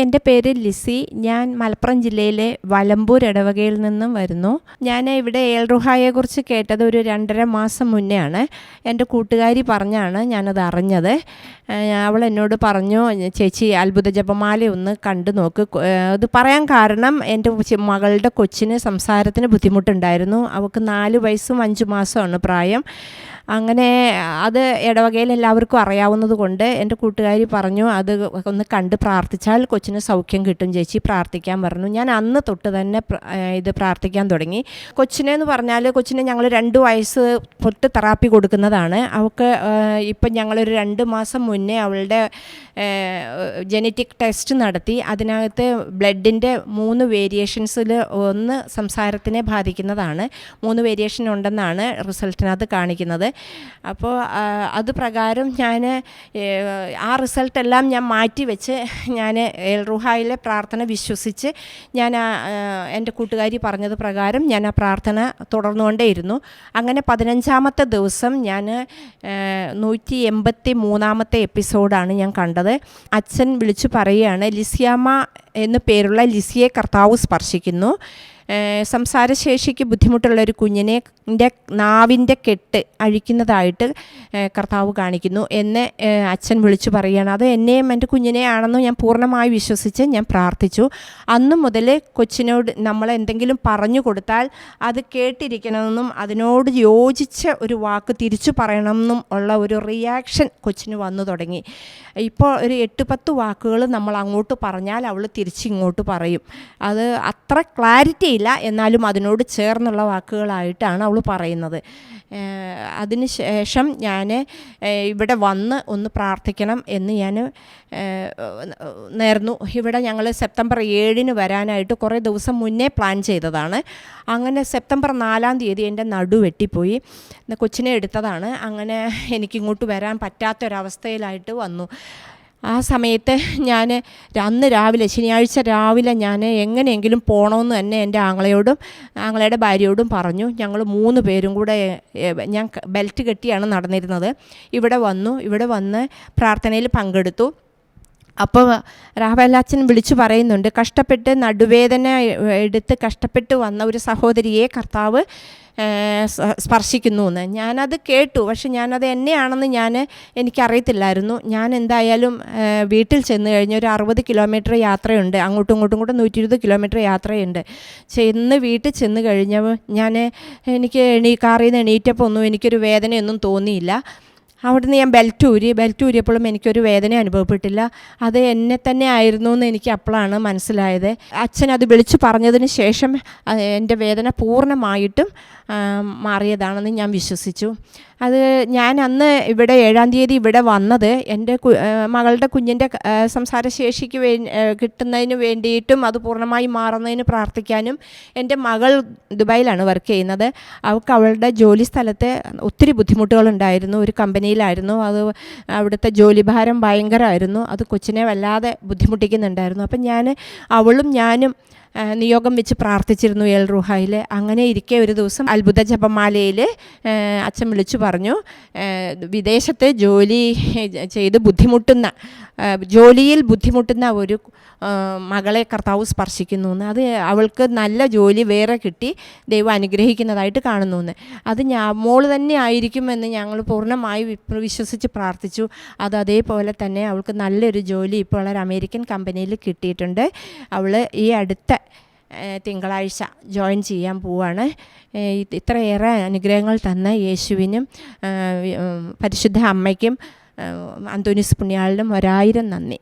എന്റെ പേര് ലിസി. ഞാൻ മലപ്പുറം ജില്ലയിലെ വലമ്പൂർ ഇടവകയിൽ നിന്നും വരുന്നു. ഞാൻ ഇവിടെ ഏൽറുഹായെക്കുറിച്ച് കേട്ടത് ഒരു രണ്ടര മാസം മുന്നേ ആണ് എന്റെ കൂട്ടുകാരി പറഞ്ഞാണ് ഞാനത് അറിഞ്ഞത്. അവൾ എന്നോട് പറഞ്ഞു ചേച്ചി അത്ഭുത ജപമാല ഒന്ന് കണ്ടു നോക്ക്. അത് പറയാൻ കാരണം എന്റെ മകളുടെ കൊച്ചിന് സംസാരത്തിന് ബുദ്ധിമുട്ടുണ്ടായിരുന്നു. അവൾക്ക് നാല് വയസ്സും അഞ്ച് മാസമാണ് പ്രായം. അങ്ങനെ അത് ഇടവകയിൽ എല്ലാവർക്കും അറിയാവുന്നത് കൊണ്ട് എന്റെ കൂട്ടുകാരി പറഞ്ഞു അത് ഒന്ന് കണ്ട് പ്രാർത്ഥിച്ചാൽ കൊച്ചിന് സൗഖ്യം കിട്ടും ചേച്ചി പ്രാർത്ഥിക്കാൻ പറഞ്ഞു. ഞാൻ അന്ന് തൊട്ട് തന്നെ ഇത് പ്രാർത്ഥിക്കാൻ തുടങ്ങി. കൊച്ചിനെ എന്ന് പറഞ്ഞാൽ കൊച്ചിനെ ഞങ്ങൾ രണ്ട് വയസ്സ് തൊട്ട് തെറാപ്പി കൊടുക്കുന്നതാണ്. അവൾക്ക് ഇപ്പം ഞങ്ങളൊരു രണ്ട് മാസം മുന്നേ അവളുടെ ജനറ്റിക് ടെസ്റ്റ് നടത്തി. അതിനകത്ത് ബ്ലഡിന്റെ മൂന്ന് വേരിയേഷൻസിൽ ഒന്ന് സംസാരത്തിനെ ബാധിക്കുന്നതാണ്. മൂന്ന് വേരിയേഷൻ ഉണ്ടെന്നാണ് റിസൾട്ടിനകത്ത് കാണിക്കുന്നത്. അപ്പോൾ അത് പ്രകാരം ഞാൻ ആ റിസൾട്ടെല്ലാം ഞാൻ മാറ്റി വെച്ച് ഞാൻ എൽറുഹായിലെ പ്രാർത്ഥന വിശ്വസിച്ച് ഞാൻ എന്റെ കൂട്ടുകാരി പറഞ്ഞത് പ്രകാരം ഞാൻ ആ പ്രാർത്ഥന തുടർന്നുകൊണ്ടേയിരുന്നു. അങ്ങനെ പതിനഞ്ചാമത്തെ ദിവസം ഞാൻ നൂറ്റി എൺപത്തി മൂന്നാമത്തെ എപ്പിസോഡാണ് ഞാൻ കണ്ടത്. അച്ഛൻ വിളിച്ചു പറയുകയാണ് ലിസിയാമ്മ എന്ന് പേരുള്ള ലിസിയെ കർത്താവ് സ്പർശിക്കുന്നു. സംസാരശേഷിക്ക് ബുദ്ധിമുട്ടുള്ള ഒരു കുഞ്ഞിനെ ന്റെ നാവിന്റെ കെട്ട് അഴിക്കുന്നതായിട്ട് കർത്താവ് കാണിക്കുന്നു. എന്നെ അച്ഛൻ വിളിച്ചു പറയുകയാണ്. അത് എന്നെയും എന്റെ കുഞ്ഞിനെയാണെന്ന് ഞാൻ പൂർണമായി വിശ്വസിച്ച് ഞാൻ പ്രാർത്ഥിച്ചു. അന്നു മുതൽ കൊച്ചിനോട് നമ്മൾ എന്തെങ്കിലും പറഞ്ഞു കൊടുത്താൽ അത് കേട്ടിരിക്കണമെന്നും അതിനോട് യോജിച്ച ഒരു വാക്ക് തിരിച്ചു പറയണമെന്നും ഉള്ള ഒരു റിയാക്ഷൻ കൊച്ചിന് വന്നു തുടങ്ങി. ഇപ്പോൾ ഒരു എട്ട് പത്ത് വാക്കുകൾ നമ്മൾ അങ്ങോട്ട് പറഞ്ഞാൽ അവൾ തിരിച്ചിങ്ങോട്ട് പറയും. അത് അത്ര ക്ലാരിറ്റി എന്നാലും അതിനോട് ചേർന്നുള്ള വാക്കുകളായിട്ടാണ് അവൾ പറയുന്നത്. അതിന് ശേഷം ഞാൻ ഇവിടെ വന്ന് ഒന്ന് പ്രാർത്ഥിക്കണം എന്ന് ഞാൻ നേർന്നു. ഇവിടെ ഞങ്ങൾ സെപ്റ്റംബർ ഏഴിന് വരാനായിട്ട് കുറേ ദിവസം മുന്നേ പ്ലാൻ ചെയ്തതാണ്. അങ്ങനെ സെപ്റ്റംബർ നാലാം തീയതി എന്റെ നടു വെട്ടിപ്പോയി. കൊച്ചിനെ എടുത്തതാണ്. അങ്ങനെ എനിക്കിങ്ങോട്ട് വരാൻ പറ്റാത്തൊരവസ്ഥയിലായിട്ട് വന്നു. ആ സമയത്ത് ഞാൻ അന്ന് രാവിലെ ശനിയാഴ്ച രാവിലെ ഞാൻ എങ്ങനെയെങ്കിലും പോകണമെന്ന് തന്നെ എന്റെ ആങ്ങളയോടും ആങ്ങളയുടെ ഭാര്യയോടും പറഞ്ഞു. ഞങ്ങൾ മൂന്ന് പേരും കൂടെ ഞാൻ ബെൽറ്റ് കെട്ടിയാണ് നടന്നിരുന്നത്. ഇവിടെ വന്നു. ഇവിടെ വന്ന് പ്രാർത്ഥനയിൽ പങ്കെടുത്തു. അപ്പോൾ രാഹുലാച്ചൻ വിളിച്ചു പറയുന്നുണ്ട് കഷ്ടപ്പെട്ട് നടുവേദന എടുത്ത് കഷ്ടപ്പെട്ട് വന്ന ഒരു സഹോദരിയെ കർത്താവ് സ്പർശിക്കുന്നു എന്ന് ഞാനത് കേട്ടു. പക്ഷെ ഞാനത് എന്നെയാണെന്ന് ഞാൻ എനിക്കറിയത്തില്ലായിരുന്നു. ഞാൻ എന്തായാലും വീട്ടിൽ ചെന്ന് കഴിഞ്ഞ് ഒരു അറുപത് കിലോമീറ്റർ യാത്രയുണ്ട്. അങ്ങോട്ടും ഇങ്ങോട്ടും കൂടെ നൂറ്റി ഇരുപത് കിലോമീറ്റർ യാത്രയുണ്ട്. ചെന്ന് വീട്ടിൽ ചെന്ന് കഴിഞ്ഞപ്പോൾ ഞാൻ എനിക്ക് എണീ കാറിൽ നിന്ന് എണീറ്റപ്പോൾ ഒന്നും എനിക്കൊരു വേദനയൊന്നും തോന്നിയില്ല. അവിടുന്ന് ഞാൻ ബെൽറ്റ് ഊരി ബെൽറ്റ് ഊരിയപ്പോഴും എനിക്കൊരു വേദന അനുഭവപ്പെട്ടില്ല. അത് എന്നെ തന്നെ ആയിരുന്നു എന്ന് എനിക്ക് അപ്പോഴാണ് മനസ്സിലായത്. അച്ഛൻ അത് വിളിച്ചു പറഞ്ഞതിന് ശേഷം എന്റെ വേദന പൂർണമായിട്ടും മാറിയതാണെന്ന് ഞാൻ വിശ്വസിച്ചു. അത് ഞാൻ അന്ന് ഇവിടെ ഏഴാം തീയതി ഇവിടെ വന്നത് എന്റെ മകളുടെ കുഞ്ഞിന്റെ സംസാരശേഷിക്ക് വേ കിട്ടുന്നതിന് വേണ്ടിയിട്ടും അത് പൂർണമായി മാറുന്നതിന് പ്രാർത്ഥിക്കാനും എന്റെ മകൾ ദുബായിലാണ് വർക്ക് ചെയ്യുന്നത്. അവൾക്ക് അവളുടെ ജോലി സ്ഥലത്ത് ഒത്തിരി ബുദ്ധിമുട്ടുകളുണ്ടായിരുന്നു. ഒരു കമ്പനിയിലായിരുന്നു. അത് അവിടുത്തെ ജോലിഭാരം ഭയങ്കരമായിരുന്നു. അത് കൊച്ചിനെ വല്ലാതെ ബുദ്ധിമുട്ടിക്കുന്നുണ്ടായിരുന്നു. അപ്പം ഞാൻ അവളും ഞാനും നിയോഗം വെച്ച് പ്രാർത്ഥിച്ചിരുന്നു എൽ റുഹായിൽ അങ്ങനെ ഇരിക്കെ ഒരു ദിവസം അത്ഭുത ജപമാലയിൽ അച്ഛൻ വിളിച്ചു പറഞ്ഞു വിദേശത്തെ ജോലി ചെയ്ത് ബുദ്ധിമുട്ടുന്ന ജോലിയിൽ ബുദ്ധിമുട്ടുന്ന ഒരു മകളെ കർത്താവ് സ്പർശിക്കുന്നു എന്ന് അത് അവൾക്ക് നല്ല ജോലി വേറെ കിട്ടി ദൈവം അനുഗ്രഹിക്കുന്നതായിട്ട് കാണുന്നു എന്ന് അത് ഞാ മോൾ തന്നെ ആയിരിക്കുമെന്ന് ഞങ്ങൾ പൂർണമായി വിശ്വസിച്ച് പ്രാർത്ഥിച്ചു. അത് അതേപോലെ തന്നെ അവൾക്ക് നല്ലൊരു ജോലി ഇപ്പോൾ ഒരു അമേരിക്കൻ കമ്പനിയിൽ കിട്ടിയിട്ടുണ്ട്. അവൾ ഈ അടുത്ത തിങ്കളാഴ്ച ജോയിൻ ചെയ്യാൻ പോവാണ്. ഇത്രയേറെ അനുഗ്രഹങ്ങൾ തന്ന യേശുവിനും പരിശുദ്ധ അമ്മയ്ക്കും അന്തോനിസ് പുണ്യാളിനും ഒരായിരം നന്ദി.